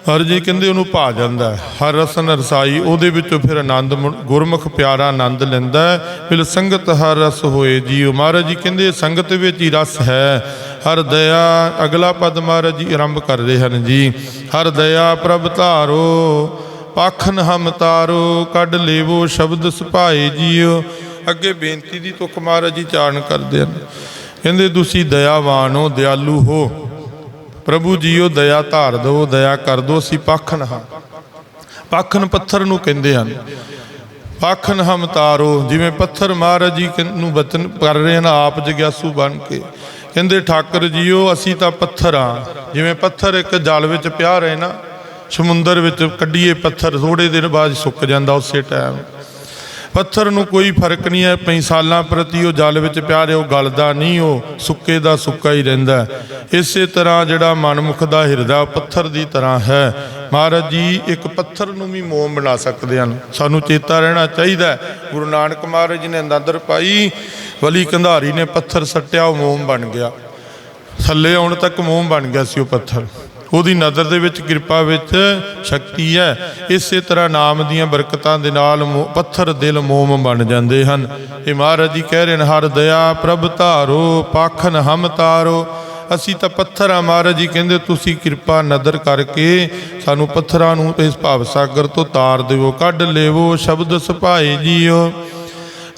ਹਰ ਜੀ ਕਹਿੰਦੇ ਉਹਨੂੰ ਭਾ ਜਾਂਦਾ ਹਰ ਰਸਨ ਰਸਾਈ ਉਹਦੇ ਵਿੱਚੋਂ ਫਿਰ ਆਨੰਦ ਗੁਰਮੁਖ ਪਿਆਰਾ ਆਨੰਦ ਲੈਂਦਾ ਹੈ। ਫਿਰ ਸੰਗਤ ਹਰ ਰਸ ਹੋਏ ਜੀਓ। ਮਹਾਰਾਜ ਜੀ ਕਹਿੰਦੇ ਸੰਗਤ ਵਿੱਚ ਹੀ ਰਸ ਹੈ। ਹਰ ਦਇਆ, ਅਗਲਾ ਪਦ ਮਹਾਰਾਜ ਜੀ ਆਰੰਭ ਕਰ ਰਹੇ ਹਨ ਜੀ। ਹਰ ਦਇਆ ਪ੍ਰਭ ਧਾਰੋ, ਪਾਖਨ ਹਮ ਤਾਰੋ, ਕੱਢ ਲੇਵੋ ਸ਼ਬਦ ਸੁਭਾਏ ਜੀਓ। ਅੱਗੇ ਬੇਨਤੀ ਦੀ ਤੁਕ ਮਹਾਰਾਜ ਜੀ ਚਾਰਨ ਕਰਦੇ ਹਨ। ਕਹਿੰਦੇ, ਤੁਸੀਂ ਦਇਆਵਾਨ ਹੋ, ਦਿਆਲੂ ਹੋ। ਪ੍ਰਭੂ ਜੀਓ ਦਇਆ ਧਾਰ ਦਿਓ ਦਇਆ ਕਰ ਦਿਓ ਅਸੀਂ ਪਾਖਨ ਹਾਂ। ਪਾਖਨ ਪੱਥਰ ਨੂੰ ਕਹਿੰਦੇ ਹਨ। ਪਾਖਨ ਹਮ ਤਾਰੋ, ਜਿਵੇਂ ਪੱਥਰ ਮਹਾਰਾਜ ਜੀ ਨੂੰ ਬਚਨ ਕਰ ਰਹੇ ਹਨ, ਆਪ ਜਗਿਆਸੂ ਬਣ ਕੇ। ਕਹਿੰਦੇ, ਠਾਕਰ ਜੀਓ, ਅਸੀਂ ਤਾਂ ਪੱਥਰ ਆ। ਜਿਵੇਂ ਪੱਥਰ ਇੱਕ ਜਲ ਵਿੱਚ ਪਿਆ ਰਹੇ ਨਾ, ਸਮੁੰਦਰ ਵਿੱਚ ਕੱਢੀਏ ਪੱਥਰ ਥੋੜੇ ਦਿਨ ਬਾਅਦ ਸੁੱਕ ਜਾਂਦਾ ਉਸੇ ਟਾਈਮ। ਪੱਥਰ ਨੂੰ ਕੋਈ ਫ਼ਰਕ ਨਹੀਂ ਹੈ ਪਈ ਸਾਲਾਂ ਪ੍ਰਤੀ ਉਹ ਜਲ ਵਿੱਚ ਪਿਆ ਰਿਹਾ, ਉਹ ਗਲਦਾ ਨਹੀਂ, ਉਹ ਸੁੱਕੇ ਦਾ ਸੁੱਕਾ ਹੀ ਰਹਿੰਦਾ ਇਸੇ ਤਰ੍ਹਾਂ ਜਿਹੜਾ ਮਨਮੁਖ ਦਾ ਹਿਰਦਾ ਉਹ ਪੱਥਰ ਦੀ ਤਰ੍ਹਾਂ ਹੈ। ਮਹਾਰਾਜ ਜੀ, ਇੱਕ ਪੱਥਰ ਨੂੰ ਵੀ ਮੋਮ ਬਣਾ ਸਕਦੇ ਹਨ। ਸਾਨੂੰ ਚੇਤਾ ਰਹਿਣਾ ਚਾਹੀਦਾ ਗੁਰੂ ਨਾਨਕ ਮਹਾਰਾਜ ਜੀ ਨੇ ਅੰਦਰ ਪਾਈ ਵਲੀ ਕੰਧਾਰੀ ਨੇ ਪੱਥਰ ਸੱਟਿਆ, ਉਹ ਮੋਮ ਬਣ ਗਿਆ। ਥੱਲੇ ਆਉਣ ਤੱਕ ਮੋਮ ਬਣ ਗਿਆ ਸੀ ਉਹ ਪੱਥਰ। ਉਹਦੀ ਨਜ਼ਰ ਦੇ ਵਿੱਚ ਕਿਰਪਾ ਵਿੱਚ ਸ਼ਕਤੀ ਹੈ। ਇਸੇ ਤਰ੍ਹਾਂ ਨਾਮ ਦੀਆਂ ਬਰਕਤਾਂ ਦੇ ਨਾਲ ਮੋ- ਪੱਥਰ ਦਿਲ ਮੋਮ ਬਣ ਜਾਂਦੇ ਹਨ। ਇਹ ਮਹਾਰਾਜ ਜੀ ਕਹਿ ਰਹੇ ਨੇ, ਹਰ ਦਇਆ ਪ੍ਰਭ ਧਾਰੋ, ਪਾਖਨ ਹਮ ਤਾਰੋ। ਅਸੀਂ ਤਾਂ ਪੱਥਰ ਆ ਮਹਾਰਾਜ ਜੀ ਕਹਿੰਦੇ, ਤੁਸੀਂ ਕਿਰਪਾ ਨਦਰ ਕਰਕੇ ਸਾਨੂੰ ਪੱਥਰਾਂ ਨੂੰ ਇਸ ਭਾਵ ਸਾਗਰ ਤੋਂ ਤਾਰ ਦੇਵੋ ਕੱਢ ਲੇਵੋ, ਸ਼ਬਦ ਸੁਭਾਏ ਜੀਓ।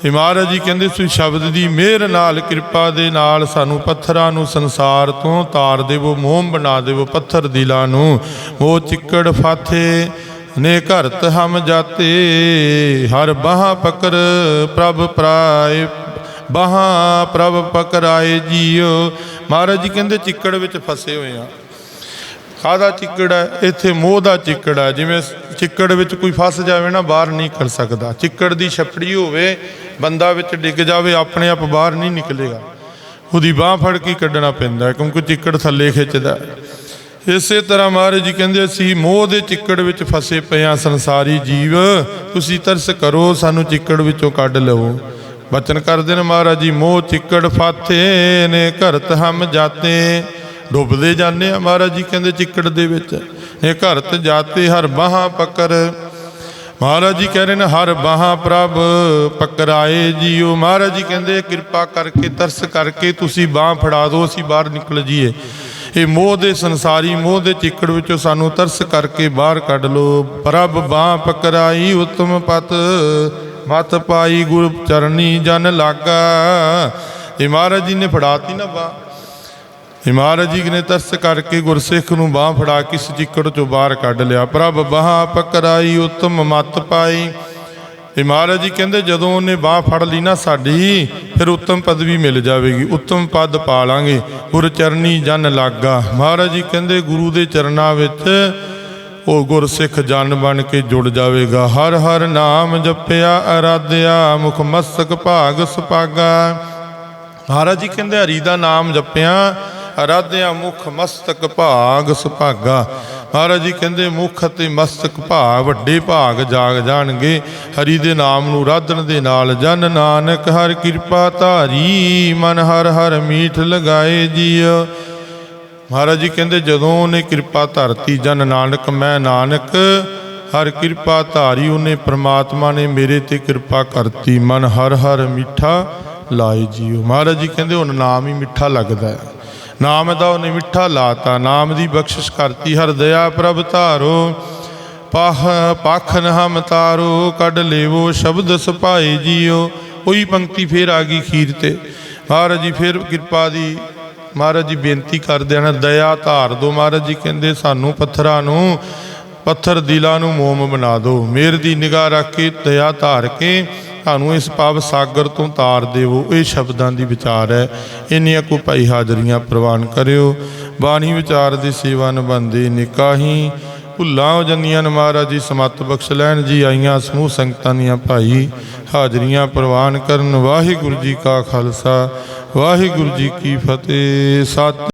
ਇਹ ਮਹਾਰਾਜ ਜੀ ਕਹਿੰਦੇ, ਤੁਸੀਂ ਸ਼ਬਦ ਦੀ ਮਿਹਰ ਨਾਲ, ਕਿਰਪਾ ਦੇ ਨਾਲ ਸਾਨੂੰ ਪੱਥਰਾਂ ਨੂੰ ਸੰਸਾਰ ਤੋਂ ਤਾਰ ਦੇਵੋ, ਮੋਮ ਬਣਾ ਦੇਵੋ ਪੱਥਰ ਦਿਲਾਂ ਨੂੰ। ਉਹ ਚਿੱਕੜ ਫਾਥੇ ਨੇ ਘਰਤ ਹਮ ਜਾਤੇ, ਹਰ ਬਾਹ ਪਕਰ ਪ੍ਰਭ ਪ੍ਰਾਏ, ਬਾਹਾਂ ਪ੍ਰਭ ਪਕਰਾਏ ਜੀਓ। ਮਹਾਰਾਜ ਜੀ ਕਹਿੰਦੇ, ਚਿੱਕੜ ਵਿੱਚ ਫਸੇ ਹੋਏ ਆ ਕਾਹਦਾ ਚਿੱਕੜ ਹੈ? ਇੱਥੇ ਮੋਹ ਦਾ ਚਿੱਕੜ ਹੈ, ਜਿਵੇਂ ਚਿੱਕੜ ਵਿੱਚ ਕੋਈ ਫਸ ਜਾਵੇ ਨਾ, ਬਾਹਰ ਨਹੀਂ ਨਿਕਲ ਸਕਦਾ। ਚਿੱਕੜ ਦੀ ਛਪੜੀ ਹੋਵੇ, ਬੰਦਾ ਵਿੱਚ ਡਿੱਗ ਜਾਵੇ, ਆਪਣੇ ਆਪ ਬਾਹਰ ਨਹੀਂ ਨਿਕਲੇਗਾ। ਉਹਦੀ ਬਾਹ ਫੜ ਕੇ ਕੱਢਣਾ ਪੈਂਦਾ ਕਿਉਂਕਿ ਚਿੱਕੜ ਥੱਲੇ ਖਿੱਚਦਾ ਇਸੇ ਤਰ੍ਹਾਂ ਮਹਾਰਾਜ ਜੀ ਕਹਿੰਦੇ, ਅਸੀਂ ਮੋਹ ਦੇ ਚਿੱਕੜ ਵਿੱਚ ਫਸੇ ਪਏ ਹਾਂ, ਸੰਸਾਰੀ ਜੀਵ। ਤੁਸੀਂ ਤਰਸ ਕਰੋ, ਸਾਨੂੰ ਚਿੱਕੜ ਵਿੱਚੋਂ ਕੱਢ ਲਵੋ। ਬਚਨ ਕਰਦੇ ਨੇ ਮਹਾਰਾਜ ਜੀ, ਮੋਹ ਚਿੱਕੜ ਫਾਥੇ ਨੇ, ਘਰਤ ਹਮ ਜਾਤੇ। ਡੁੱਬਦੇ ਜਾਂਦੇ ਆ ਮਹਾਰਾਜ ਜੀ, ਕਹਿੰਦੇ ਚਿੱਕੜ ਦੇ ਵਿੱਚ। ਇਹ ਘਰਤ ਜਾਤੇ ਹਰ ਬਾਹਾਂ ਪਕਰ। ਮਹਾਰਾਜ ਜੀ ਕਹਿ ਰਹੇ ਨੇ, ਹਰ ਬਾਹਾਂ ਪ੍ਰਭ ਪਕਰਾਏ ਜੀਓ। ਮਹਾਰਾਜ ਜੀ ਕਹਿੰਦੇ, ਕਿਰਪਾ ਕਰਕੇ, ਤਰਸ ਕਰਕੇ ਤੁਸੀਂ ਬਾਹ ਫੜਾ ਦਿਓ, ਅਸੀਂ ਬਾਹਰ ਨਿਕਲ ਜੀਏ ਇਹ ਮੋਹ ਦੇ ਸੰਸਾਰੀ, ਮੋਹ ਦੇ ਚਿੱਕੜ ਵਿੱਚੋਂ ਸਾਨੂੰ ਤਰਸ ਕਰਕੇ ਬਾਹਰ ਕੱਢ ਲੋ ਪ੍ਰਭ ਬਾਹ ਪਕਰਾਈ ਉਤਮ ਪਤ, ਮਤ ਪਾਈ ਗੁਰ ਚਰਨੀ ਜਨ ਲਾਗਾ। ਇਹ ਮਹਾਰਾਜ ਜੀ ਨੇ ਫੜਾਤੀ ਨਾ ਬਾਹ। ਮਹਾਰਾਜ ਜੀ ਨੇ ਤਰਸ ਕਰਕੇ ਗੁਰਸਿੱਖ ਨੂੰ ਬਾਹ ਫੜਾ ਕੇ ਇਸ ਚੋਂ ਬਾਹਰ ਕੱਢ ਲਿਆ। ਪ੍ਰਭ ਬਾਹ ਪਕਰਾਈ ਉਤਮ ਮਤ ਪਾਈ। ਤੇ ਮਹਾਰਾਜ ਜੀ ਕਹਿੰਦੇ, ਜਦੋਂ ਉਹਨੇ ਬਾਹ ਫੜ ਲਈ ਨਾ ਸਾਡੀ, ਫਿਰ ਉੱਤਮ ਪਦਵੀ ਮਿਲ ਜਾਵੇਗੀ। ਉੱਤਮ ਪਦ ਪਾ ਲਾਂਗੇ ਗੁਰ ਚਰਨੀ ਜਨ ਲਾਗਾ। ਮਹਾਰਾਜ ਜੀ ਕਹਿੰਦੇ, ਗੁਰੂ ਦੇ ਚਰਨਾਂ ਵਿੱਚ ਉਹ ਗੁਰਸਿੱਖ ਜਨ ਬਣ ਕੇ ਜੁੜ ਜਾਵੇਗਾ। ਹਰ ਹਰ ਨਾਮ ਜਪਿਆ ਅਰਾਧਿਆ, ਮੁਖ ਮਸਤਕ ਭਾਗ ਸੁਪਾਗਾ ਮਹਾਰਾਜ ਜੀ ਕਹਿੰਦੇ, ਹਰੀ ਦਾ ਨਾਮ ਜਪਿਆ ਅਰਾਧਿਆ ਮੁਖ ਮਸਤਕ ਭਾਗ ਸੁਭਾਗਾ। ਮਹਾਰਾਜ ਜੀ ਕਹਿੰਦੇ, ਮੁਖ ਅਤੇ ਮਸਤਕ ਭਾਗ ਵੱਡੇ ਭਾਗ ਜਾਗ ਜਾਣਗੇ। ਹਰੀ ਦੇ ਨਾਮ ਨੂੰ ਰਾਧਣ ਦੇ ਨਾਲ ਜਨ ਨਾਨਕ, ਹਰ ਕਿਰਪਾ ਧਾਰੀ, ਮਨ ਹਰ ਹਰ ਮੀਠ ਲਗਾਏ ਜੀਉ ਮਹਾਰਾਜ ਜੀ ਕਹਿੰਦੇ, ਜਦੋਂ ਉਹਨੇ ਕਿਰਪਾ ਧਰਤੀ ਜਨ ਨਾਨਕ, ਮੈਂ ਨਾਨਕ, ਹਰ ਕਿਰਪਾ ਧਾਰੀ, ਉਹਨੇ ਪ੍ਰਮਾਤਮਾ ਨੇ ਮੇਰੇ ਤੇ ਕਿਰਪਾ ਕਰਤੀ, ਮਨ ਹਰ ਹਰ ਮਿੱਠਾ ਲਾਏ ਜੀਓ। ਮਹਾਰਾਜ ਜੀ ਕਹਿੰਦੇ, ਹੁਣ ਨਾਮ ਹੀ ਮਿੱਠਾ ਲੱਗਦਾ ਹੈ। ਨਾਮ ਦਾ ਉਹਨੇ ਮਿੱਠਾ ਲਾਤਾ, ਨਾਮ ਦੀ ਬਖਸ਼ਿਸ਼ ਕਰਤੀ, ਹਰ ਦਇਆ ਪ੍ਰਭ ਧਾਰੋ, ਪਾਹ ਪਾਖਨ ਹਮ ਤਾਰੋ, ਕੱਢ ਲੇਵੋ, ਸ਼ਬਦ ਸਪਾਏ ਜੀਓ, ਉਹੀ ਪੰਕਤੀ ਫੇਰ ਆ ਗਈ ਖੀਰ ਤੇ। ਮਹਾਰਾਜ ਜੀ ਫੇਰ ਕਿਰਪਾ ਦੀ, ਮਹਾਰਾਜ ਜੀ ਬੇਨਤੀ ਕਰਦੇ ਹਨ, ਦਇਆ ਧਾਰ ਦੋ, ਮਹਾਰਾਜ ਜੀ ਕਹਿੰਦੇ, ਸਾਨੂੰ ਪੱਥਰਾਂ ਨੂੰ, ਪੱਥਰ ਦਿਲਾਂ ਨੂੰ ਮੋਮ ਬਣਾ ਦਿਓ ਮੇਰ ਦੀ ਨਿਗਾਹ ਰੱਖ ਕੇ, ਦਇਆ ਧਾਰ ਕੇ ਸਾਨੂੰ ਇਸ ਪਾਵ ਸਾਗਰ ਤੋਂ ਤਾਰ ਦੇਵੋ। ਇਹ ਸ਼ਬਦਾਂ ਦੀ ਵਿਚਾਰ ਹੈ। ਇੰਨੀਆਂ ਕੋ ਭਾਈ ਹਾਜ਼ਰੀਆਂ ਪ੍ਰਵਾਨ ਕਰਿਓ। ਬਾਣੀ ਵਿਚਾਰ ਦੀ ਸੇਵਾ ਨਿਭੰਦੇ ਨਿਕਾਹੀ। ਭੁੱਲਾਂ ਹੋ ਜਾਂਦੀਆਂ ਨੇ ਮਹਾਰਾਜ ਜੀ, ਸਮੱਤ ਬਖਸ਼ ਲੈਣ ਜੀ, ਆਈਆਂ ਸਮੂਹ ਸੰਗਤਾਂ ਦੀਆਂ ਭਾਈ। ਹਾਜ਼ਰੀਆਂ ਪ੍ਰਵਾਨ ਕਰਨ। ਵਾਹਿਗੁਰੂ ਜੀ ਕਾ ਖਾਲਸਾ, ਵਾਹਿਗੁਰੂ ਜੀ ਕੀ ਫਤਿਹ। ਸਤ